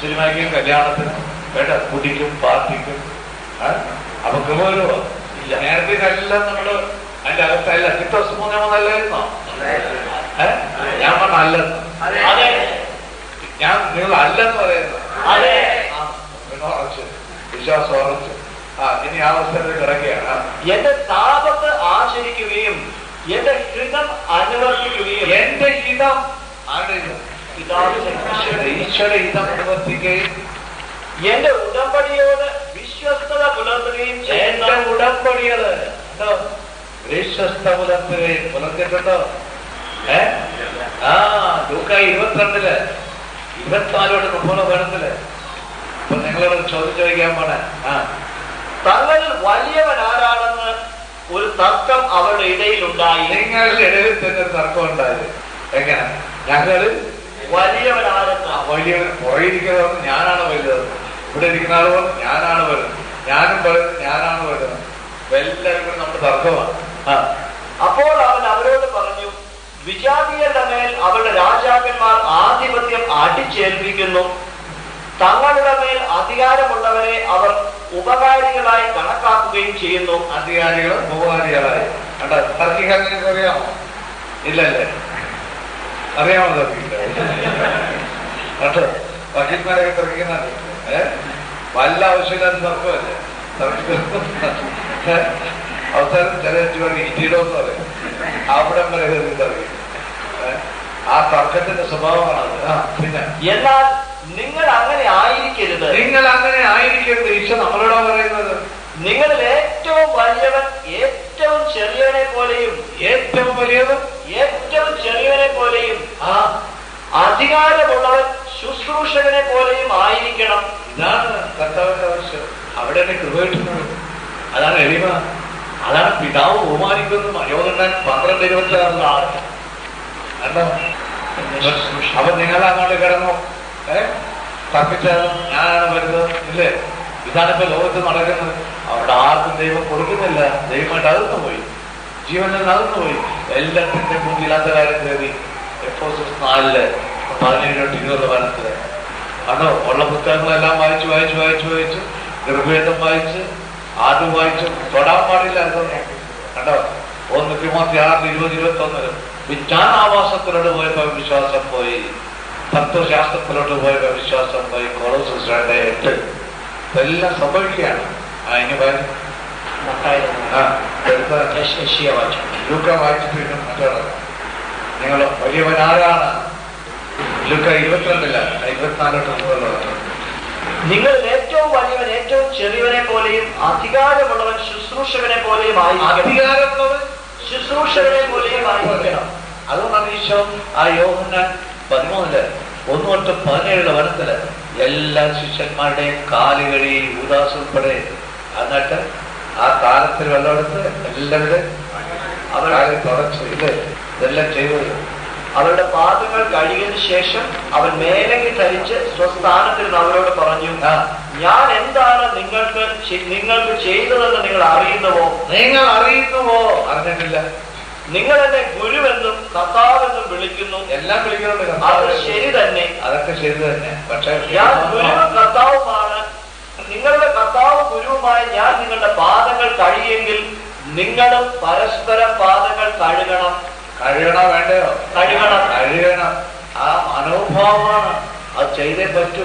സിനിമയ്ക്കും കല്യാണത്തിനും വേണ്ട കുടിക്കും പാർട്ടിക്കും ആ? പോലും ഇല്ല. നേരത്തെ എല്ലാം നമ്മൾ അതിന്റെ അകത്തല്ല കിട്ടോ മൂന്നേ മൂന്നല്ലായിരുന്നോ? ഞാൻ പറഞ്ഞ അല്ലെന്ന്. ഞാൻ നിങ്ങൾ അല്ലെന്ന് പറയുന്നു. ആ, വിശ്വാസം ഉറച്ചു. ആ ഇനി ആ അവസരത്തിൽ കിടക്കുകയാണ്. എന്റെ താപത്ത് ആചരിക്കുകയും എന്റെ ഹിതം അനുവർത്തിക്കുകയും എന്റെ ഹിതം ആരുടെ ഹിതം? പിതാവിന്റെ ഈശ്വര- ഹിതം പ്രവർത്തിക്കുകയും എന്റെ ഉടമ്പടിയോട് വിശ്വസ്തത പുലർത്തുകയും എന്റെ ഉടമ്പടിയത് ഉടമ്പടികൾ വിശ്വസ്ത പുലർത്തുകയും പുലർത്തിട്ടോ ഏ? ആ ദുഃഖ ഇരുപത്തിരണ്ടിൽ. ഇരുപത്തിനാലോട് മുപ്പത് വേണത്തിൽ അപ്പൊ നിങ്ങളോട് ചോദിച്ചു ചോദിക്കാൻ പോണേ. ആ. തങ്ങളിൽ വലിയവൻ ആരാണെന്ന് ഒരു തർക്കം അവരുടെ ഇടയിൽ ഉണ്ടായി നിങ്ങളുടെ ഇടയിൽ തന്നെ തർക്കം ഉണ്ടായത് എങ്ങനെ? ഞങ്ങൾ വലിയവൻ ആരെന്ന് വലിയ പുറകിരിക്കുന്നവർ ഞാനാണ് വലുത്. ഇവിടെ ഇരിക്കുന്ന ആളുകൾ ഞാനാണ് വലുത്. ഞാനും പറയുന്നത് ഞാനാണ് വലുത്. എല്ലാവരും കൂടി നമ്മുടെ തർക്കമാണ്. അപ്പോൾ അവൻ അവരോട് പറഞ്ഞു വിജാതീയരുടെ മേൽ അവരുടെ രാജാക്കന്മാർ ആധിപത്യം അടിച്ചേൽപ്പിക്കുന്നു. തങ്ങളുടെ മേൽ അധികാരമുള്ളവരെ അവർ ഉപകാരികളായി കണക്കാക്കുകയും ചെയ്യുന്നു. അധികാരികൾ ഉപകാരികളായി. കണ്ട? തർക്കിക്കാൻ അറിയാമോ ഇല്ലല്ലേ? അറിയാമോ തർക്കിക്കാൻ? കേട്ടോ വക്കീൽമാരൊക്കെ തർക്കിക്കുന്നുണ്ട് വല്ല ആവശ്യമില്ലാത്ത തർക്കമല്ലേ? അവസാനം ചില പറയും ഇറ്റിയിടോന്ന് പറയും. അവിടം വരെ കയറി തർക്കിക്കും? ആ തർക്കത്തിന്റെ സ്വഭാവമാണ് അത്. പിന്നെ? എന്നാൽ നിങ്ങൾ അങ്ങനെ ആയിരിക്കരുത്. നിങ്ങൾ അങ്ങനെ ആയിരിക്കരുത്. ഈശോ നമ്മളോടാ പറയുന്നത്. നിങ്ങളിൽ ഏറ്റവും വലിയവൻ ഏറ്റവും ചെറിയവനെ പോലെയും ഏറ്റവും വലിയതും ഏറ്റവും ചെറിയവനെ പോലെയും ആ അധികാരമുള്ളവൻ ശുശ്രൂഷകനെ പോലെയും ആയിരിക്കണം. ഇതാണ് കർത്താവിന്റെ ആവശ്യം. അവിടെ തന്നെ കൃപയിട്ടുള്ളത് അതാണ് എളിമ. അതാണ് പിതാവ് ബഹുമാനിക്കുന്നു. യോധണ്ണൻ പന്ത്രണ്ട് ഇരുപത്തി ആൾ കണ്ടോ? അപ്പൊ നിങ്ങൾ അങ്ങോട്ട് കിടന്നു. ഏ? ഞാനാണ് വരുന്നത്. ഇല്ലേ? ഇതാണ് ഇപ്പൊ ലോകത്ത് നടക്കുന്നത്. അവിടെ ആർക്കും ദൈവം കൊടുക്കുന്നില്ല. ദൈവമായിട്ട് അകന്നു പോയി. ജീവനിൽ അകന്നു പോയി. എല്ലാത്തിന്റെ മുന്നിൽ കാര്യം കയറി. എപ്പോ നാലിൽ പതിനേഴ് തൊട്ട് ഇരുപത് വനത്തിൽ ആണോ? ഉള്ള പുസ്തകങ്ങളെല്ലാം വായിച്ച് വായിച്ച് വായിച്ച് വായിച്ച് നിർവേദം വായിച്ച് ആട് വായിച്ച് തൊടാൻ പാടില്ല അതൊന്നും കണ്ടോ? ഒന്ന് തിമോത്തി ആറ് ഇരുപത് ഇരുപത്തി ഒന്നിൽ വിജ്ഞാനാവാസത്തിലോട്ട് പോയപ്പോ വിശ്വാസം പോയി. തത്വശാസ്ത്രത്തിലോട്ട് പോയപ്പോ വിശ്വാസം പോയി. കൊളോസസ് രണ്ട് എട്ട്. ഇതെല്ലാം സംഭവിക്കുകയാണ്. അതിന് ലൂക്ക വായിച്ചിട്ട് നിങ്ങൾ വലിയവൻ ആരാണ് ലൂക്ക ഇരുപത്തിരണ്ടില്ല ഇരുപത്തിനാലോട്ട് മുതലുള്ളത് നിങ്ങളിൽ ഏറ്റവും വലിയവൻ ഏറ്റവും ചെറിയവനെ പോലെയും അധികാരമുള്ളവൻ ശുശ്രൂഷകനെ പോലെയും ആയിരിക്കണം. അധികാരമുള്ളവൻ ശുശ്രൂഷകനെ പോലെയും ആയിരിക്കണം. അതുകൊണ്ടാണ് ഈശോ ആ യോഹന്നാൻ പതിമൂന്നിൽ ഒന്നു തൊട്ട് വനത്തിൽ എല്ലാ ശിഷ്യന്മാരുടെയും കാലുകളി ഊദാസ് ഉൾപ്പെടെ. എന്നിട്ട് ആ കാലത്തിൽ വെള്ളമെടുത്ത് എല്ലാവരും അവരാരും തുടച്ചു ഇത് ഇതെല്ലാം ചെയ്തത് അവരുടെ പാദങ്ങൾ കഴുകിയതിനു ശേഷം അവൻ മേലങ്ങി ധരിച്ച് സ്വസ്ഥാനത്തിരുന്ന് അവരോട് പറഞ്ഞു ഞാൻ എന്താണ് നിങ്ങൾക്ക് നിങ്ങൾക്ക് ചെയ്തതെന്ന് നിങ്ങൾ അറിയുന്നുവോ? നിങ്ങൾ അറിയുന്നുവോ? അറിഞ്ഞിട്ടില്ല. നിങ്ങൾ എന്നെ ഗുരുവെന്നും കർത്താവെന്നും വിളിക്കുന്നു. എല്ലാം വിളിക്കുന്നുണ്ട് അത്. ശരി തന്നെ. അതൊക്കെ ശരി തന്നെ. പക്ഷെ ഞാൻ ഗുരുവും കർത്താവുമാണ്. നിങ്ങളുടെ കർത്താവ് ഗുരുവുമായ ഞാൻ നിങ്ങളുടെ പാദങ്ങൾ കഴിയെങ്കിൽ നിങ്ങളും പരസ്പരം പാദങ്ങൾ കഴുകണം. കഴുകണോ വേണ്ടയോ? കഴിയണം കഴിയണം ആ മനോഭാവമാണ്. അത് ചെയ്തേ പറ്റൂ.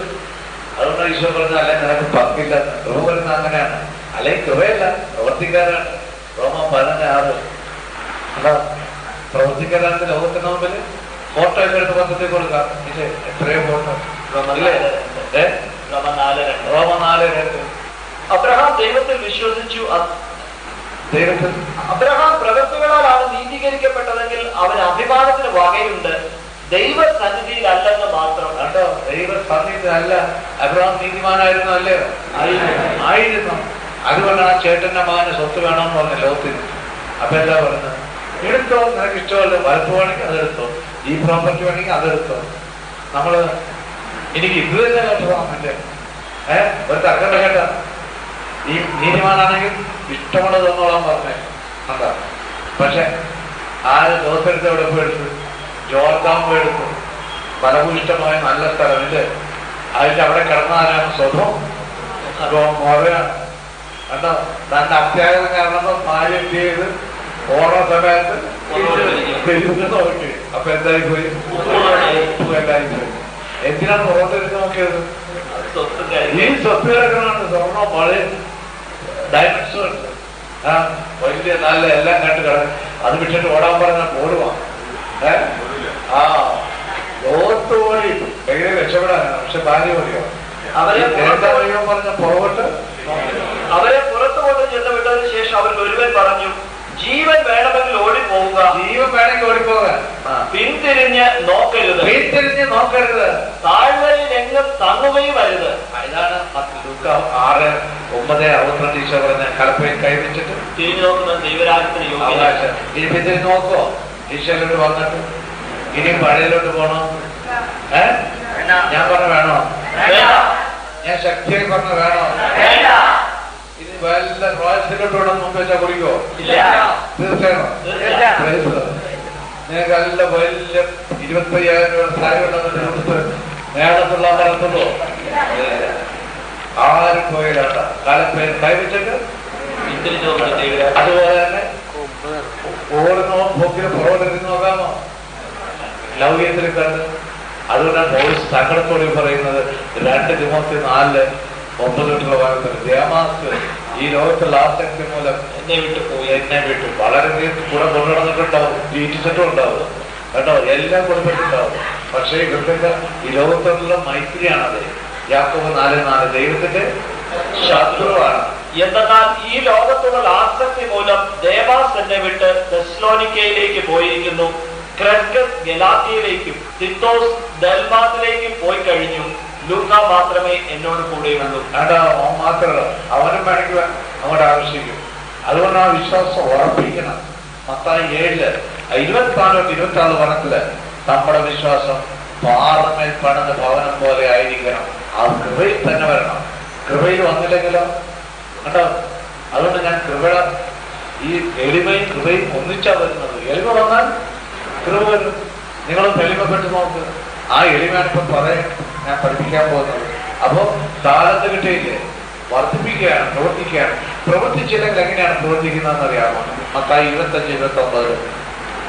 അതുകൊണ്ട് ഈശോ പറഞ്ഞ അല്ലെ നിനക്ക് പങ്കില്ല. കൃപ വരുന്ന അങ്ങനെയാണ്. അല്ലെങ്കിൽ കൃപയല്ല പ്രവർത്തിക്കാരാണ്. റോമ പതിനഞ്ച് ആറ്. അതാ പ്രവർത്തിക്കാരാണ് ലോകത്തിന് മുമ്പിൽ ഫോട്ടോ ഒക്കെ എടുത്ത് പത്രത്തിൽ കൊടുക്കാം. ഇല്ലേ? എത്രയോ ഫോട്ടോ. റോമ നാല് രണ്ട്. റോമ അബ്രഹാം ദൈവത്തിൽ വിശ്വസിച്ചു. അബ്രഹാം പ്രവൃത്തികളാലാണ് നീതീകരിക്കപ്പെട്ടതെങ്കിൽ അവൻ അഭിമാനത്തിന് വകയുണ്ട്. ദൈവസന്നിധിയിൽ അല്ലെന്ന് മാത്രം. കേട്ടോ ദൈവ സന്നിധിയല്ല അബ്രഹാം നീതിമാനായിരുന്നു അല്ലേ? ആയിരുന്നു. അതുകൊണ്ട് അതുകൊണ്ടാണ് ആ ചേട്ടന്റെ മകന് സ്വത്ത് വേണമെന്ന് പറഞ്ഞ ലോകത്തിന് അപ്പൊ എന്താ പറയുന്നത്? എടുത്തോ? നിനക്ക് ഇഷ്ടമല്ല. വലപ്പ് വേണമെങ്കിൽ അതെടുത്തോ ഈ പ്രോപ്പർട്ടി വേണമെങ്കിൽ അതെടുത്തോ നമ്മൾ എനിക്ക് ഇത് തന്നെ കേട്ടതാണല്ലേ ഏഹ് ഒരു തർക്കം കേട്ട ഈ നീതിമാനാണെങ്കിൽ ഇഷ്ടമുള്ളത് തന്നോളാൻ പറഞ്ഞേ. എന്താ പക്ഷെ ആര് ദോസരത്തെ എവിടെ പോയി എടുത്തു? ജോർദാൻ പോയി എടുത്തു. ഫലഭൂയിഷ്ടമായ നല്ല സ്ഥലമില്ലേ അതിന്റെ അവിടെ കിടന്നാലാണ് സ്വഭം അപ്പൊ മോറയാണ് കണ്ടോ? തന്റെ അത്യാഗ്രഹം കാരണം ഭാര്യ എന്ത് ചെയ്ത്? ഓണ സമയത്ത് നോക്കി. അപ്പൊ എന്തായി പോയി? എന്തിനാണ് പുറത്തിരുന്ന് നോക്കിയത്? ഈ കാര്യം സ്വത്ത് കിടക്കണുണ്ട് സ്വർണം വളരെ ഡയമെൻഷൻ ഉണ്ട്. ആ വലിയ നല്ല എല്ലാം കണ്ട് കിടക്കും അത് വിട്ടിട്ട് ഓടാൻ പറഞ്ഞാൽ ഓടുവാ ഏ? ആ ലോകത്ത് പോയി എങ്ങനെ രക്ഷപ്പെടാനാണ് പക്ഷെ ഭാര്യ മതിയോ? അവരെ അറിയാൻ പറഞ്ഞ പുറകോട്ട്? അവരെ പുറത്തു കൊണ്ട് ചെന്ന് വിട്ടതിന് ശേഷം അവൻ ഒരുവൻ പറഞ്ഞു ജീവൻ വേണമെങ്കിൽ ഓടിപ്പോവുക. ജീവൻ വേണമെങ്കിൽ ഓടിപ്പോകാൻ ആ. പിന്തിരിഞ്ഞ് നോക്കരുത്. പിന്തിരിഞ്ഞ് നോക്കരുത്. താഴ്വരയിൽ എങ്ങും തങ്ങുകയും ഒമ്പത് അറുപത്തിരണ്ട് ഈശോ പറഞ്ഞ കലപ്പയിൽ കൈവച്ചിട്ട് തിരിഞ്ഞു നോക്കുന്ന ദൈവരാജ്യത്തിന് യോഗ്യത. അവകാശം. ഇനി നോക്കോ. ഈശോയിലോട്ട് വന്നിട്ട് ഇനി പഴയതിലോട്ട് പോണോ? ഏ? ഞാൻ പറഞ്ഞ വേണോ? ഞാൻ ശക്തിയെ പറഞ്ഞ വേണോ? വേണ്ട. ഇനി വല്ല റോയൽസിലോട്ട് വേണം മുമ്പ് വെച്ചാൽ കുടിക്കോ? ഇല്ല. തീർച്ചയാണോ. നിങ്ങൾക്ക് നല്ല വലിയ ഇരുപത്തയ്യായിരം രൂപ സാരി ഉണ്ടെന്ന് നേടത്തുള്ള പറയത്തുള്ളൂ ആരും പോയില്ലാട്ട കാലപ്പേര് ദൈവരാജ്യം അതുപോലെ തന്നെ ഓടുന്നോ പോക്കിന് പുറകോട്ടിരുന്ന് നോക്കാമോ? ലൗകികത്തിൽ കണ്ട് അതുകൊണ്ടാണ് പോലീസ് സങ്കടത്തോടെ പറയുന്നത് രണ്ട് തിമോത്തി നാലിൽ ഒമ്പത് തൊട്ടുള്ള ദേമാസ് ഈ ലോകത്തുള്ള ആസക്തി മൂലം എന്നെ വിട്ടു പോയി. എന്നെ വിട്ടു. വളരെ കൂടെ കൊണ്ടുനടന്നിട്ടുണ്ടാവും. ജീവിച്ചിട്ടും ഉണ്ടാവും. കേട്ടോ എല്ലാം കൊടുത്തിട്ടുണ്ടാവും പക്ഷേ കൃത്യത ഈ ലോകത്തോടുള്ള മൈത്രിയാണത്. യാക്കോബ് നാല് നാല് ദൈവത്തിന്റെ ശത്രുവാണ്. എന്തെന്നാൽ ഈ ലോകത്തുള്ള ആസക്തി മൂലം ദേവാസ് എന്നെ വിട്ട് തെസ്ലോനിക്കയിലേക്ക് പോയിരിക്കുന്നു. ഗലാത്തിയിലേക്കും തിത്തോസ് ദൽമാത്തിലേക്കും പോയി കഴിഞ്ഞു. ലൂക്ക മാത്രമേ എന്നോട് കൂടെയുള്ളൂ ഉള്ളൂ. അവൻ മാത്രമല്ല അവനും വേണമെങ്കിൽ അങ്ങോട്ട് ആകർഷിക്കും. അതുകൊണ്ട് ആ വിശ്വാസം ഉറപ്പിക്കണം. മത്തായി ഏഴിൽ ഇരുപത്തിനാല് ഇരുപത്തി ആറ് വനത്തിൽ നമ്മുടെ വിശ്വാസം പാറമേൽ പണിത ഭവനം പോലെ ആയിരിക്കണം. ആ കൃപയിൽ തന്നെ വരണം. കൃപയിൽ വന്നില്ലെങ്കിലോ? കേട്ടോ അതുകൊണ്ട് ഞാൻ കൃപയുടെ ഈ എളിമയും കൃപയും ഒന്നിച്ചാ വരുന്നത്. എളിമ വന്നാൽ കൃപ വരും. നിങ്ങളും എളിമപ്പെട്ട് നോക്ക്. ആ എളിമയാണ് ഇപ്പൊ പറയാൻ ഞാൻ പഠിപ്പിക്കാൻ പോകുന്നത്. അപ്പോൾ താരത്ത് കിട്ടിയില്ലേ? വർദ്ധിപ്പിക്കുകയാണ് പ്രവർത്തിക്കുകയാണ്. പ്രവർത്തിച്ചില്ലെങ്കിൽ എങ്ങനെയാണ് പ്രവർത്തിക്കുന്നതെന്ന് അറിയാമോ? മത്തായി ഇരുപത്തഞ്ച് ഇരുപത്തി ഒമ്പത്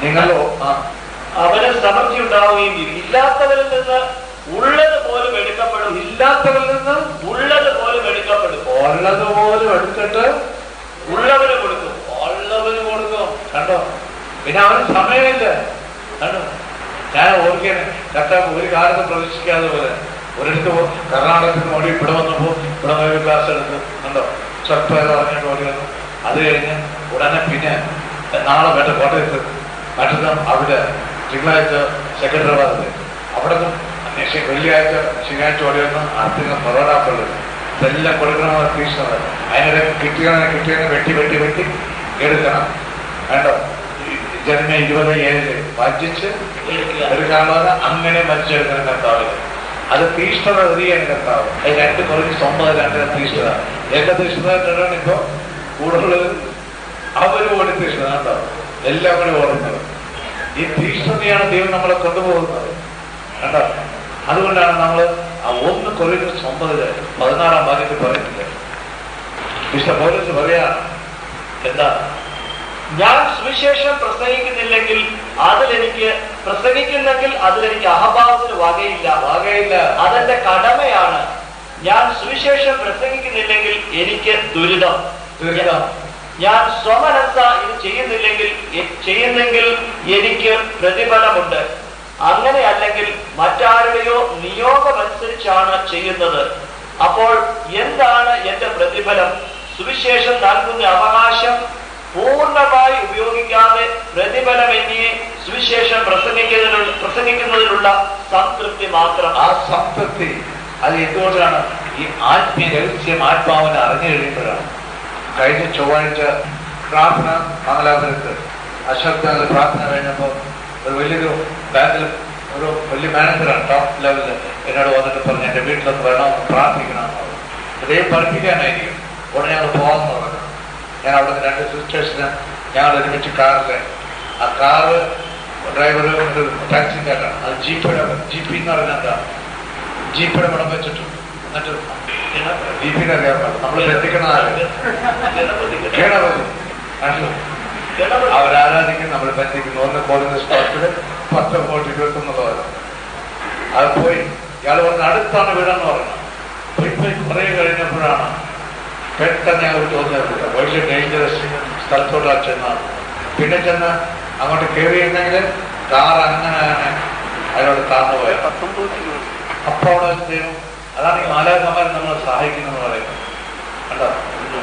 നിങ്ങളോ ആ അവന് സമൃദ്ധി ഉണ്ടാവുകയും ഇല്ലാത്തവരിൽ നിന്ന് ഉള്ളത് പോലും എടുക്കപ്പെടും. ഇല്ലാത്തവരിൽ നിന്ന് ഉള്ളത് പോലും എടുക്കപ്പെടും. ഉള്ളത് പോലും എടുത്തിട്ട് ഉള്ളവന് കൊടുക്കും. ഉള്ളവന് കൊടുക്കും. കണ്ടോ? പിന്നെ അവന് സമയമില്ല. കണ്ടോ? ഞാൻ ഓർക്കുകയാണ് കർത്താവ് ഒരു കാലത്ത് പ്രതീക്ഷിക്കാതെ പോലെ. ഒരിടത്ത് കർണാടകത്തിൽ ഓടി ഇവിടെ വന്നപ്പോ ഇവിടെ പോയി ക്ലാസ് എടുത്തു. കണ്ടോ? സ്വൽപ്പം പറഞ്ഞിട്ട് ഓടി വന്നു. അത് കഴിഞ്ഞ് ഉടനെ പിന്നെ നാളെ വേണ്ട കോട്ടയത്ത് മറ്റന്നാൾ അവിടെ തിങ്കളാഴ്ച സെക്രട്ടറി അവിടെ. നിന്നും വെള്ളിയാഴ്ച ശനിയാഴ്ച ഓടി വന്ന് അടുത്ത പൊറോടാപ്പുള്ളത് ഇതെല്ലാം കൊടുക്കണമെന്ന് തീക്ഷ്ണത അതിനിടെ കിട്ടിയാണ് കിട്ടിയെന്ന് വെട്ടി വെട്ടി വെട്ടി എടുക്കണം. വേണ്ടോ ജനമേ ഇരുപത് ഏഴ് വഞ്ചിച്ച് എടുക്കുക. എടുക്കാനുള്ളത് അങ്ങനെ മരിച്ചെടുക്കണം കർത്താവ്. അത് തീഷ്ണത എറിയാണ് കർത്താവ്. അത് രണ്ട് കുറച്ച് സ്വന്തം രണ്ട് തീഷ്ണത. എന്റെ തീഷ്ണതാണ് ഇപ്പൊ കൂടുതൽ അവർ ഓടി തീഷ്ണത കേട്ടോ എല്ലാം കൂടി ഓടുന്നത്. ഈ തീഷ്ണതയാണ് ദൈവം നമ്മളെ കൊണ്ടുപോകുന്നത്. കണ്ടോ? അതുകൊണ്ടാണ് നമ്മൾ ഒന്ന് കുറയുന്ന സ്വന്തത പതിനാറാം ഭാഗ്യത്തിൽ പറയുന്നത് മിസ്റ്റർ പോലീസ് പറയാ എന്താ? ഞാൻ സുവിശേഷം പ്രസംഗിക്കുന്നില്ലെങ്കിൽ അതിലെനിക്ക് പ്രസംഗിക്കുന്നെങ്കിൽ അതിലെനിക്ക് അഹഭാവത്തിന് വകയില്ല. വകയില്ല. അതെന്റെ കടമയാണ്. ഞാൻ സുവിശേഷം പ്രസംഗിക്കുന്നില്ലെങ്കിൽ എനിക്ക് ദുരിതം. ദുരിതം. ഞാൻ സ്വമനസ ഇത് ചെയ്യുന്നില്ലെങ്കിൽ ചെയ്യുന്നെങ്കിൽ എനിക്ക് പ്രതിഫലമുണ്ട്. അങ്ങനെ അല്ലെങ്കിൽ മറ്റാരുടെയോ നിയോഗമനുസരിച്ചാണ് ചെയ്യുന്നത്. അപ്പോൾ എന്താണ് എന്റെ പ്രതിഫലം? സുവിശേഷം നൽകുന്ന അവകാശം പൂർണമായി ഉപയോഗിക്കാതെ പ്രതിഫലം സുവിശേഷം പ്രസംഗിക്കുന്നതിനുള്ള പ്രസംഗിക്കുന്നതിനുള്ള സംതൃപ്തി മാത്രം. ആ സംതൃപ്തി അത് എന്തുകൊണ്ടാണ്? ഈ ആത്മീയ രഹസ്യം ആത്മാവിനെ അറിഞ്ഞു കഴിയുമ്പോഴാണ്. കഴിഞ്ഞ ചൊവ്വാഴ്ച പ്രാർത്ഥന മംഗലാപുരത്ത് അശ്വത്ഥ പ്രാർത്ഥന കഴിഞ്ഞപ്പോൾ ഒരു വലിയൊരു ബാങ്കിൽ ഒരു വലിയ മാനേജറാണ് ടോപ്പ് ലെവലിൽ എന്നോട് വന്നിട്ട് പറഞ്ഞു എന്റെ വീട്ടിലൊന്ന് വേണമെന്ന് പ്രാർത്ഥിക്കണം. അതേ പഠിപ്പിക്കാനായിരിക്കും. ഉടനെ ഞങ്ങൾ പോകാമെന്ന് പറഞ്ഞു. ഞാൻ അവിടെ നിന്ന് രണ്ട് സിസ്റ്റേഴ്സിന് ഞങ്ങൾ ഒരുമിച്ച് കാറിൽ ആ കാറ് ഡ്രൈവർ ഒരു ടാക്സിക്കാരാണ് അത് ജീപ്പിടെ ജീപ്പി എന്ന് പറഞ്ഞാൽ എന്താ? ജീപ്പിടെ പടം വെച്ചിട്ടുണ്ട് എന്നിട്ട് ജീപ്പിനെ അറിയാൻ പാടില്ല. നമ്മൾ ബന്ധിക്കണതാണ് ഗണപതി അവരാരാധിക്കും നമ്മൾ പറ്റിക്കുന്നു. ഒന്ന് കോളുന്ന സ്പോട്ടിൽ പത്ത് കോടി ഇരുപത്തൊന്നുള്ളവരാണ് അത് പോയി. ഇയാൾ പറഞ്ഞ അടുത്താണ് വീടെന്ന് പറഞ്ഞു. പോയി പോയി കുറെ കഴിഞ്ഞപ്പോഴാണ് പെട്ടെന്ന് ഞങ്ങൾ തോന്നിയത് വലിയ ഡേഞ്ചറസ് സ്ഥലത്തോട്ട് ചെന്നാണ്. പിന്നെ ചെന്ന് അങ്ങോട്ട് കയറിയിരുന്നെങ്കിൽ കാർ അങ്ങനെ അങ്ങനെ അതിനോട് താഴ്ന്നു പോയത് അപ്പൊ അവിടെ ദൈവം അതാണ് ഈ മാലാഖമാരെ നമ്മളെ സഹായിക്കുന്നതെന്ന് പറയുന്നത്. കണ്ടോ?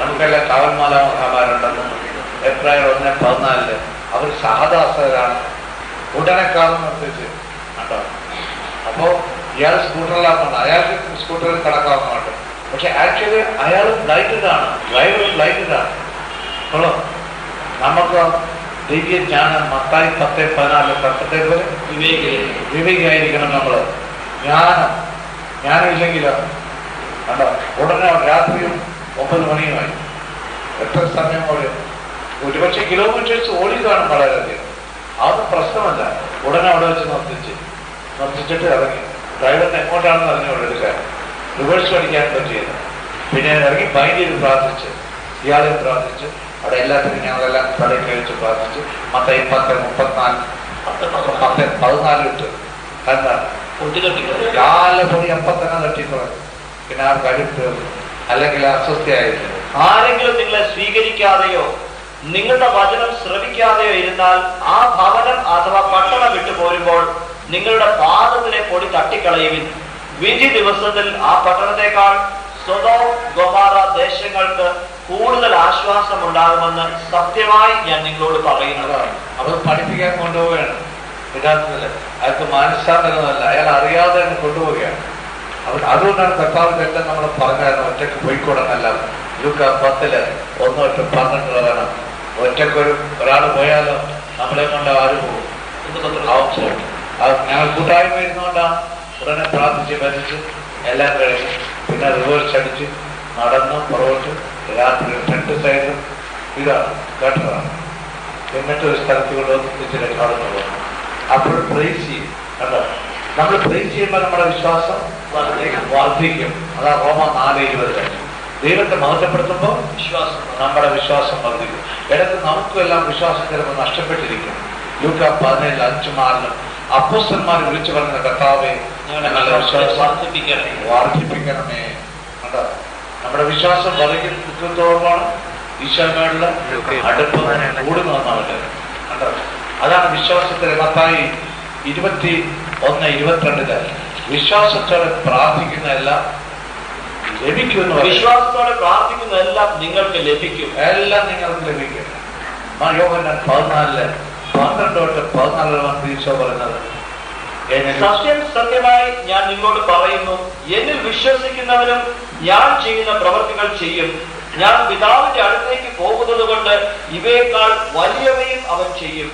നമുക്കെല്ലാം കാവൽ മാലാഖമാരുണ്ടെന്നും എബ്രായർ ഒന്ന് പതിനാലിൽ. അവർ സഹദാസകരാണ്. ഉടനെ കാലം നിർത്തിച്ച് കണ്ടോ? അപ്പോ ഇയാൾ സ്കൂട്ടറിലാക്കണം അയാൾക്ക് സ്കൂട്ടറിൽ കടക്കാവുന്നതാണ് പക്ഷെ ആക്ച്വലി അയാൾ ബ്ലൈൻഡഡ് ആണ് ഡ്രൈവർ ബ്ലൈൻഡഡ് ആണ് നമുക്ക് ദിവ്യ ജ്ഞാനം മത്തായി പത്ത് പതിനാല് പത്തത്തെ പോലെ വിവേകിയായിരിക്കണം. നമ്മൾ ജ്ഞാനം ജ്ഞാനം. ഇല്ലെങ്കിലോ കണ്ടോ? ഉടനെ രാത്രിയും ഒമ്പത് മണിയുമായി. എത്ര സമയം ഓടി ഒരുപക്ഷെ കിലോമീറ്റേഴ്സ് ഓടി കാണും വളരെയധികം. അതൊന്നും പ്രശ്നമല്ല. ഉടനെ അവിടെ വെച്ച് നിർത്തിച്ച് നിർത്തിച്ചിട്ട് ഇറങ്ങി. ഡ്രൈവറിന് എങ്ങോട്ടാണെന്ന് അറിഞ്ഞോളൂ എടുക്കാൻ റിവേഴ്സ് പഠിക്കാൻ പറ്റിയത് പിന്നെ ഇറങ്ങി ചെയ്ത് പ്രാർത്ഥിച്ച്. ഇയാളെ പ്രാർത്ഥിച്ച്. അവിടെ എല്ലാത്തിനും ഞങ്ങളെല്ലാം തലയിൽ കഴിച്ച് പ്രാർത്ഥിച്ച്. പത്ത് പത്ത് മുപ്പത്തിനാല് പത്ത് പതിനാല് ഇട്ട്. എന്താണ് കാലപ്പൊടി അപ്പം തന്നെ തട്ടിക്കളഞ്ഞു പിന്നെ ആ കഴിപ്പ് അല്ലെങ്കിൽ അസ്വസ്ഥയായിരുന്നു. ആരെങ്കിലും നിങ്ങളെ സ്വീകരിക്കാതെയോ നിങ്ങളുടെ വചനം ശ്രവിക്കാതെയോ ഇരുന്നാൽ ആ ഭവനം അഥവാ പട്ടണം വിട്ടു പോരുമ്പോൾ നിങ്ങളുടെ പാദത്തിലെ പൊടി തട്ടിക്കളയുവിൻ. വിധി ദിവസത്തിൽ ആ പട്ടണത്തെക്കാൾ സ്വതോ ഗോമാറ ദേശങ്ങൾക്ക് കൂടുതൽ ആശ്വാസം ഉണ്ടാകുമെന്ന് സത്യമായി ഞാൻ നിങ്ങളോട് പറയുന്നതാണ് അവർ പഠിപ്പിക്കാൻ കൊണ്ടുപോവുകയാണ്. യഥാർത്ഥത്തിൽ അയാൾക്ക് മാനസാന്തരമല്ല. അയാൾ അറിയാതെ തന്നെ കൊണ്ടുപോവുകയാണ്. അവർ അതുകൊണ്ടാണ് കർത്താവിന്റെ എല്ലാം നമ്മൾ പറഞ്ഞായിരുന്നു ഒറ്റയ്ക്ക് പോയിക്കൂടാനല്ല ലൂക്ക പത്തിൽ ഒന്ന് തൊട്ട് പന്ത്രണ്ടിൽ വേണം. ഒറ്റക്കൊരു ഒരാൾ പോയാലോ നമ്മളെ കൊണ്ട് ആര് പോകും? ഞങ്ങൾ കൂട്ടായ്മ ഇരുന്നുകൊണ്ടാണ് ഉടനെ പ്രാർത്ഥിച്ച് ഭരിച്ച് എല്ലാം കഴിഞ്ഞ് പിന്നെ റിവേഴ്സ് അടിച്ച് നടന്ന് പുറകോട്ട് രാത്രി രണ്ട് സൈഡും ഇതാണ് കേട്ടതാണ് എന്നിട്ട് ഒരു സ്ഥലത്ത് കൊണ്ടുവന്ന് ഇച്ചിരി കടന്നു അപ്പോൾ പ്രേസ് ചെയ്യും. കണ്ടോ? നമ്മൾ പ്രേസ് ചെയ്യുമ്പോൾ നമ്മുടെ വിശ്വാസം വർദ്ധിക്കും. അതാ റോമ നാല് ഇരുപത് ദൈവത്തെ മഹത്വപ്പെടുത്തുമ്പോൾ വിശ്വാസം നമ്മുടെ വിശ്വാസം വർദ്ധിക്കും. ഇടത്ത് നമുക്കും എല്ലാം വിശ്വാസം ചിലപ്പോൾ നഷ്ടപ്പെട്ടിരിക്കും. ലൂക്ക പതിനേഴ് അഞ്ച് മാറിലും അപ്പോസ്റ്റന്മാർ വിളിച്ചു പറഞ്ഞ കർത്താവെ ഞങ്ങളുടെ വിശ്വാസം വർദ്ധിപ്പിക്കണേ വർദ്ധിപ്പിക്കണമേ. കണ്ടോ? നമ്മുടെ വിശ്വാസം വർദ്ധിക്കുന്നതോടൊപ്പമാണ് ഈശ്വരമായുള്ള അടുപ്പ് കൂടുന്നതെന്നാവട്ടെ കണ്ടോ? അതാണ് വിശ്വാസത്തിലെ മത്തായി ഇരുപത്തി ഒന്ന് ഇരുപത്തിരണ്ടിൽ. വിശ്വാസത്തോടെ പ്രാർത്ഥിക്കുന്ന എല്ലാം ലഭിക്കുമെന്ന് വിശ്വാസത്തോടെ പ്രാർത്ഥിക്കുന്നതെല്ലാം നിങ്ങൾക്ക് ലഭിക്കും. എല്ലാം നിങ്ങൾക്ക് ലഭിക്കും. യോഹന്നാൻ പതിനാലിൽ പന്ത്രണ്ട് തൊട്ട് വന്ന് ഈശോ പറയുന്നത്. സത്യം സത്യമായി ഞാൻ നിങ്ങളോട് പറയുന്നു. എന്നിൽ വിശ്വസിക്കുന്നവരും ഞാൻ ചെയ്യുന്ന പ്രവർത്തികൾ ചെയ്യും. ഞാൻ പിതാവിന്റെ അടുത്തേക്ക് പോകുന്നത് കൊണ്ട് ഇവയേക്കാൾ വലിയവയും അവൻ ചെയ്യും.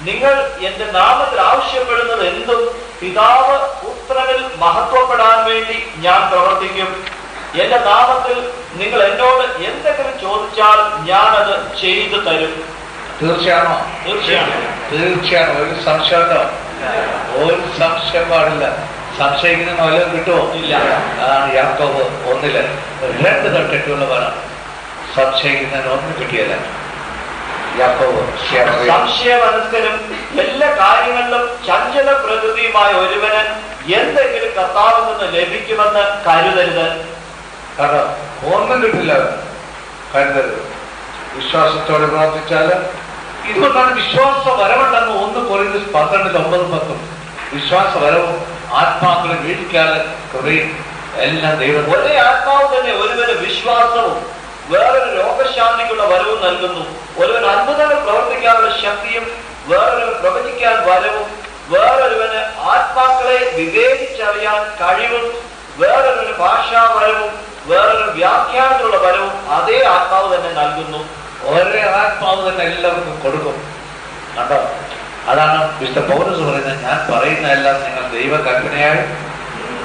നിങ്ങൾ എന്റെ നാമത്തിൽ ആവശ്യപ്പെടുന്നത് എന്തും പിതാവ് പുത്രനിൽ മഹത്വപ്പെടാൻ വേണ്ടി ഞാൻ പ്രവർത്തിക്കും. എന്റെ നാമത്തിൽ നിങ്ങൾ എന്നോട് എന്തെങ്കിലും ചോദിച്ചാൽ ഞാൻ അത് ചെയ്തു തരും. തീർച്ചയാണോ? തീർച്ചയാണ് തീർച്ചയാണ്? ഒരു സംശയമോ ഒരു സംശയം പാടില്ല. സംശയിക്കുന്ന മലം കിട്ടുമോ? ഇല്ല. അതാണ് യാക്കോബ് ഒന്നിൽ രണ്ട് തൊട്ടിട്ടുള്ളവരാണ് സംശയിക്കുന്നതിന് ഒന്നും കിട്ടിയല്ല. യാക്കോബ് ശ്യാമ- സംശയമനസ്കനും എല്ലാ കാര്യങ്ങളിലും ചഞ്ചല പ്രകൃതിയുമായ ഒരുവന് എന്തെങ്കിലും കർത്താവിൽ നിന്ന് ലഭിക്കുമെന്ന് കരുതരുത്. കാരണം ഒന്നും കിട്ടില്ല കരുതരുത്. വിശ്വാസത്തോടെ പ്രാർത്ഥിച്ചാൽ ഇതുകൊണ്ടാണ് വിശ്വാസ വരവുണ്ടെന്ന് ഒന്ന് കുറയുന്നത് പന്ത്രണ്ടിൽ ഒമ്പത് പത്തും. വിശ്വാസ വരവും ആത്മാക്കളെ വീഴ്ചാൽ കുറയും എല്ലാം ദൈവം ഒരേ ആത്മാവ് തന്നെ ഒരുവന് വിശ്വാസവും വേറൊരു രോഗശാന്തിക്കുള്ള വരവും നൽകുന്നു. ഒരുവൻ അത്ഭുതങ്ങൾ പ്രവർത്തിക്കാനുള്ള ശക്തിയും വേറൊരു പ്രവചിക്കാൻ വരവും വേറൊരുവന് ആത്മാക്കളെ വിവേചിച്ചറിയാൻ കഴിവും വേറൊരു ഭാഷാവരവും വേറൊരു വ്യാഖ്യാനത്തിലുള്ള വരവും അതേ ആത്മാവ് തന്നെ നൽകുന്നു. ഒരേ ആത്മാവ് തന്നെ എല്ലാവർക്കും കൊടുക്കും. കണ്ടോ? അതാണ് മിസ്റ്റർ പൗരസ് പറയുന്നത്. ഞാൻ പറയുന്ന എല്ലാം നിങ്ങൾ ദൈവകൽപ്പനയായി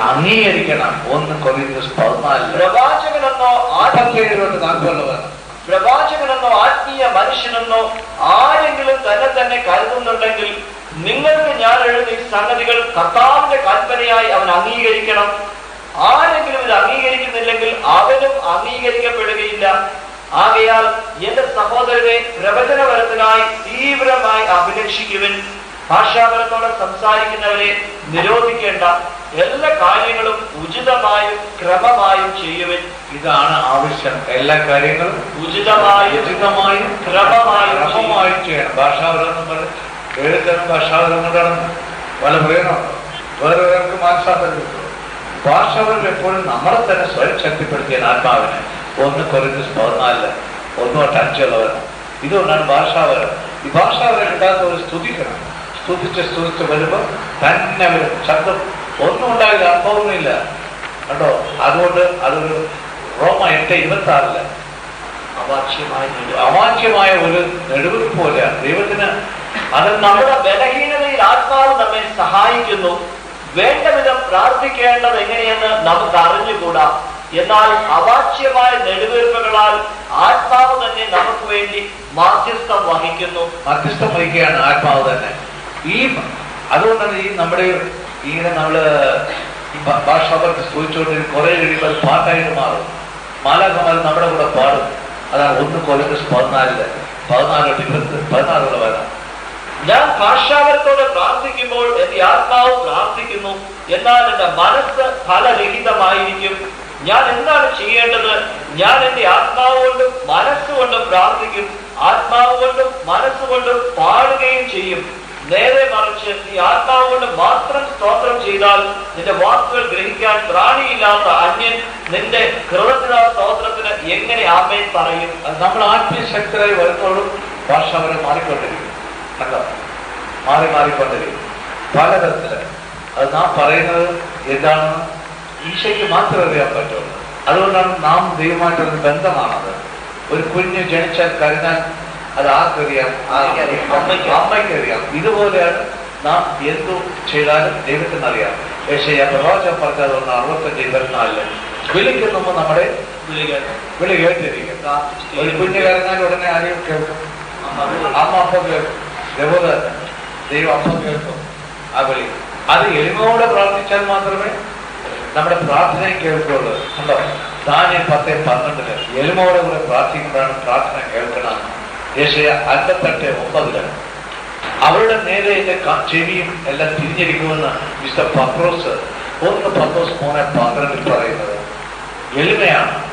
അംഗീകരിക്കണം. ഒന്ന് കൊറിയസ് പതിനാല് പ്രവാചകനെന്നോ തൊട്ട് നാൽപ്പതുള്ളവർ പ്രവാചകനെന്നോ ആത്മീയ മനുഷ്യനെന്നോ ആരെങ്കിലും തന്നെ തന്നെ കരുതുന്നുണ്ടെങ്കിൽ നിങ്ങൾക്ക് ഞാൻ എഴുതിയ സംഗതികൾ കർത്താവിന്റെ കൽപ്പനയായി അവൻ അംഗീകരിക്കണം. ആരെങ്കിലും ഇത് അംഗീകരിക്കുന്നില്ലെങ്കിൽ അവനും അംഗീകരിക്കപ്പെടുകയില്ല. ആകയാൽ എന്റെ സഹോദരനെ പ്രവചനപരത്തിനായി തീവ്രമായി അഭിലക്ഷിക്കുവൻ. ഭാഷാപരത്തോടെ സംസാരിക്കുന്നവരെ നിരോധിക്കേണ്ട എല്ലാ കാര്യങ്ങളും ഉചിതമായും ക്രമമായും ചെയ്യുവൻ. ഇതാണ് ആവശ്യം. എല്ലാ കാര്യങ്ങളും ഉചിതമായും ഉചിതമായും ക്രമമായും ചെയ്യണം. ക്രമമായും ചെയ്യണം ഭാഷാപരം എഴുത്തരം ഭാഷാപരം കൊണ്ടാണ് പല പറയുന്നുണ്ട് വേറെ വേർക്ക് മനസ്സിലാക്കരുത് ഭാഷാപരം എപ്പോഴും നമ്മളെ തന്നെ സ്വയം ശക്തിപ്പെടുത്തിയ ആത്മാവിനെ. ഒന്ന് കുറഞ്ഞ് പതിനാലിൽ ഒന്ന് തൊട്ട് അഞ്ചുള്ളവരാണ് ഇതുകൊണ്ടാണ് ഭാഷാപരം ഈ ഭാഷാവരൻ ഉണ്ടാകുന്ന ഒരു സ്തുതിക്കണം സ്തുതിച്ച് സ്തുതിച്ച് വരുമ്പോൾ തന്നെ വരും ശബ്ദം. ഒന്നും ഉണ്ടാവില്ല അർത്ഥമൊന്നുമില്ല. കേട്ടോ അതുകൊണ്ട് അതൊരു റോമ എട്ട് ഇരുപത്തി ആറിൽ അവാച്യമായ അവാച്യമായ ഒരു നെടുവിൽ പോലെയാണ്. ദൈവത്തിന് അത് നമ്മുടെ ബലഹീനതയിൽ ആത്മാവ് നമ്മെ സഹായിക്കുന്നു. വേണ്ട വിധം പ്രാർത്ഥിക്കേണ്ടത് എങ്ങനെയെന്ന് നമുക്ക് അറിഞ്ഞുകൂടാ. എന്നാൽ അവാച്യമായ നെടുവീർപ്പുകളാൽ ആത്മാവ് തന്നെ നമുക്ക് വേണ്ടി മാധ്യസ്ഥം വഹിക്കുന്നു. മധ്യസ്ഥം വഹിക്കുകയാണ് ആത്മാവ് തന്നെ. ഈ അതുകൊണ്ടാണ് ഈ നമ്മുടെ ഇങ്ങനെ നമ്മൾ ഈ ഭ- ഭാഷാപരത്തെ സ്തുതിച്ചുകൊണ്ട് കുറെ കഴിയുമ്പോൾ പാട്ടായിട്ട് മാറും. മാലാഖമാർ നമ്മുടെ കൂടെ പാടും. അതാണ് ഒന്ന് കൊലങ്കസ് പതിനാലിൽ. പതിനാല് ഇരുപത്തി പതിനാറുള്ള വരാം ഞാൻ ഭാഷാവരത്തോടെ പ്രാർത്ഥിക്കുമ്പോൾ എന്റെ ആത്മാവ് പ്രാർത്ഥിക്കുന്നു. എന്നാൽ എന്റെ മനസ്സ് ഫലരഹിതമായിരിക്കും. ഞാൻ എന്താണ് ചെയ്യേണ്ടത്? ഞാൻ എന്റെ ആത്മാവ് കൊണ്ടും മനസ്സുകൊണ്ടും പ്രാർത്ഥിക്കും. ആത്മാവ് കൊണ്ടും മനസ്സുകൊണ്ടും പാടുകയും ചെയ്യും. നേരെ മറിച്ച് നീ ആത്മാവ് കൊണ്ട് മാത്രം സ്തോത്രം ചെയ്താൽ നിന്റെ വാക്കുകൾ ഗ്രഹിക്കാൻ പ്രാണിയില്ലാത്ത അന്യൻ നിന്റെ ഹൃദയത്തിലുള്ള സ്തോത്രത്തിന് എങ്ങനെ ആമേ പറയും? നമ്മൾ ആത്മീയ ശക്തരായി ഭാഷ അവരെ മാറിക്കൊണ്ടിരിക്കും. കണ്ടോ മാറി മാറിക്കൊണ്ടിരിക്കും പലതരത്തിൽ. അത് നാം പറയുന്നത് എന്താണെന്ന് ഈശയ്ക്ക് മാത്രമേ അറിയാൻ പറ്റുള്ളൂ. അതുകൊണ്ടാണ് നാം ദൈവമായിട്ടൊരു ബന്ധമാണത്. ഒരു കുഞ്ഞ് ജനിച്ചാൽ കരുതാൻ അത് ആർക്കറിയാം അമ്മയ്ക്ക്. അറിയാം. ഇതുപോലെയാണ് നാം എന്തു ചെയ്താലും ദൈവത്തിന് അറിയാം ഏഷ്യ പ്രവാചകം ഒന്ന് അറുപത്തഞ്ച് ഇരുപത്തിനാലിൽ വിളിക്കുമ്പോൾ നമ്മുടെ വിളി കേട്ടിരിക്കും. ഒരു കുഞ്ഞ് കരഞ്ഞാൽ ഉടനെ ആരെയും കേൾക്കും? അമ്മ അപ്പം കേൾക്കും. ദേവത ദൈവം അമ്മ കേൾക്കും. ആ വിളി. അത് എളിമയോടെ പ്രാർത്ഥിച്ചാൽ മാത്രമേ നമ്മുടെ പ്രാർത്ഥനയും കേൾക്കുള്ളൂ ഉണ്ടോ? താനെ പത്ത് പന്ത്രണ്ടിൽ എളിമയോടെ കൂടെ പ്രാർത്ഥിക്കുമ്പോഴാണ് പ്രാർത്ഥന കേൾക്കണം. യേശയ അൻപത്തെട്ട് ഒമ്പതിൽ അവരുടെ നേരെ എന്റെ ചെവിയും എല്ലാം തിരിഞ്ഞിരിക്കുമെന്ന് മിസ്റ്റർ പത്രോസ് ഒന്ന് പത്രോസ് മോനെ പന്ത്രണ്ടിൽ പറയുന്നത്. എളിമയാണ്.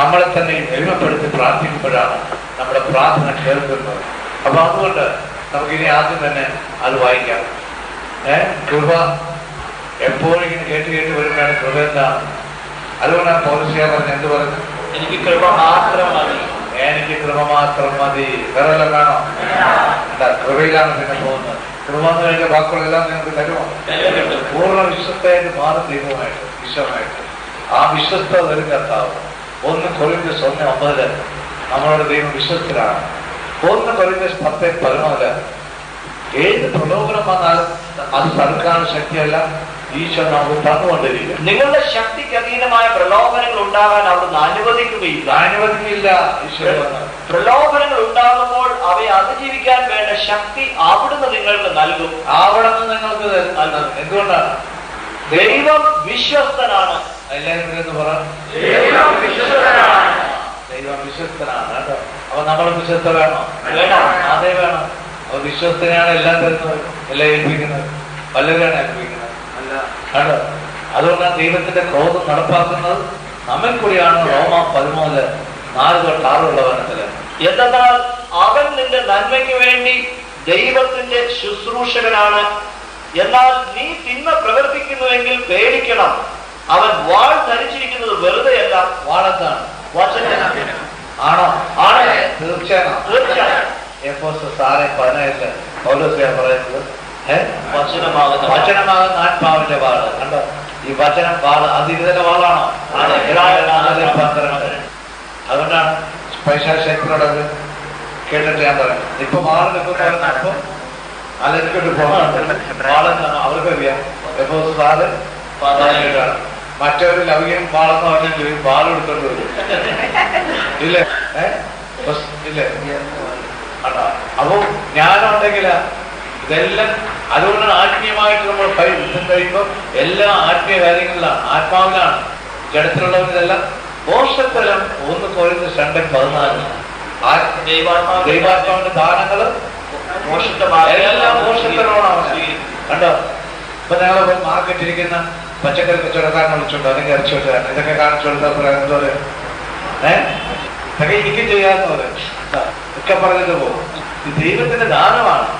നമ്മളെ തന്നെ എളിമപ്പെടുത്തി പ്രാർത്ഥിക്കുമ്പോഴാണ് നമ്മുടെ പ്രാർത്ഥന കേൾക്കുന്നത്. അപ്പൊ അതുകൊണ്ട് നമുക്കിനി ആദ്യം തന്നെ അത് വായിക്കാം. ഏ? കൃപ എപ്പോഴും ഇങ്ങനെ കേട്ട് കേട്ട് വരുമ്പോഴാണ് കൃപ എന്താണ് അതുകൊണ്ടാണ് പോലീസുകാർ പറഞ്ഞത് എന്ത് പറഞ്ഞു? എനിക്ക് കൃപ മാത്രം മതി. എനിക്ക് കൃപ മാത്രം മതി. വേറെ വല്ലതും വേണോ എന്താ കൃപയിലാണ് പിന്നെ പോകുന്നത്. കൃപ എന്ന് കഴിഞ്ഞ വാക്കുകളെല്ലാം നിങ്ങൾക്ക് തരുമോ? പൂർണ വിശ്വസ്തയായിട്ട് മാറും ദൈവമായിട്ട് വിശ്വമായിട്ട് ആ വിശ്വസ്ത ഒരു കർത്താവ്. ഒന്ന് കൊറിന്തസ് സ്വന്തം ഒമ്പതിൽ നമ്മളോട് ദൈവം വിശ്വസ്തരാണ്. ഒന്ന് പറയുന്ന പത്ത് പതിനാല്. ഏത് പ്രലോഭനം വന്നാലും അത് സർക്കാർ ശക്തിയല്ല ഈശ്വരൻ നമുക്ക് തന്നുകൊണ്ടിരിക്കുക നിങ്ങളുടെ ശക്തിക്ക് അധീനമായ പ്രലോഭനങ്ങൾ ഉണ്ടാകാൻ അവിടുന്ന് അനുവദിക്കുകയില്ല. അനുവദിക്കില്ല. പ്രലോഭനങ്ങൾ ഉണ്ടാകുമ്പോൾ അവയെ അതിജീവിക്കാൻ വേണ്ട ശക്തി അവിടുന്ന് നിങ്ങൾക്ക് നൽകും. അവിടെ നിന്ന് നിങ്ങൾക്ക് എന്തുകൊണ്ടാണ്? ദൈവം വിശ്വസ്തനാണ്. എല്ലാവരും കൂടി ഒന്ന് പറ? ദൈവം വിശ്വസ്തനാണ്. ദൈവം വിശ്വസ്തനാണ് കേട്ടോ. അപ്പൊ നമ്മൾ വിശ്വസ്ത വേണോ. വേണം. അതേ വേണം. അപ്പൊ വിശ്വസ്തനെയാണ് എല്ലാം തരുന്നത് എല്ലാം ഏൽപ്പിക്കുന്നത്. പലരെയാണ് ഏൽപ്പിക്കുന്നത്. അല്ല. കേട്ടോ അതുകൊണ്ടാണ് ദൈവത്തിന്റെ ക്രോധം നടപ്പാക്കുന്നത് നമ്മിൽ കൂടിയാണ് റോമ പതിമൂന്നിൽ നാല് തൊട്ട് ആറുള്ള വനത്തിൽ എന്തെന്നാൽ അവൻ നിന്റെ നന്മയ്ക്ക് വേണ്ടി ദൈവത്തിന്റെ ശുശ്രൂഷകനാണ്. എന്നാൽ നീ തിന്മ പ്രവർത്തിക്കുന്നുവെങ്കിൽ പേടിക്കണം. അവൻ വാൾ ധരിച്ചിരിക്കുന്നത് വെറുതെയല്ല. വാളത്താണ്. വചനം ആണോ? ആണ്. തീർച്ചയാണോ തീർച്ചയായും എഫോസ് സാറെ പതിനേഴിൽ പൗലോസിയാ പറയുന്നത് വചനമാകുന്ന വചനമാകുന്ന ആത്മാവിന്റെ വാൾ കണ്ടോ? ഈ വചനം വാൾ അത് ഇരുതല വാളാണോ? പന്ത്രണ്ട്. അതുകൊണ്ടാണ് പൈശാശക്തിനോട് അത് കേട്ടിട്ട് ഞാൻ പറയാം ഇപ്പൊ വാൾ നിൽക്കുന്ന അപ്പൊ അലരിക്കോട്ട് പോകണം വാളെന്നാണ് അവർക്കറിയാം ഇപ്പൊ സാറ് പതിനേഴാണ് മറ്റൊരു ലൗകികം വാളെന്ന് പറഞ്ഞിട്ട് വാൾ എടുത്തോണ്ട് വരും. ഇല്ലേ? ഇല്ലേ? അപ്പോ ഉണ്ടെങ്കിൽ ഇതെല്ലാം അതുകൊണ്ടാണ് ആത്മീയമായിട്ട് നമ്മൾ യുദ്ധം കഴിയുമ്പോൾ എല്ലാ ആത്മീയ കാര്യങ്ങളിലാണ് ആത്മാവിലാണ്. ജഡത്തിലുള്ളവരിതെല്ലാം മോശത്തരം ഒന്ന് കുറയുന്ന രണ്ട് പതിനാല്. ദൈവാത്മാവിന്റെ ദാനങ്ങൾ മോശത്തെ എല്ലാം മോശത്തരമാണ് കണ്ടോ? ഇപ്പൊ ഞങ്ങൾ മാർക്കറ്റിൽ ഇരിക്കുന്ന പച്ചക്കറി കച്ചവടക്കാരനെ വിളിച്ചുണ്ട് അല്ലെങ്കിൽ ഇറച്ചി വെച്ചാൽ ഇതൊക്കെ കാണിച്ചു കൊടുത്താൽ പറയാം എന്താ ഏഹ് ഇതൊക്കെ എനിക്കും ചെയ്യാത്തവര് ഒക്കെ പറഞ്ഞിട്ട് പോകും. ദൈവത്തിന്റെ ദാനമാണ്.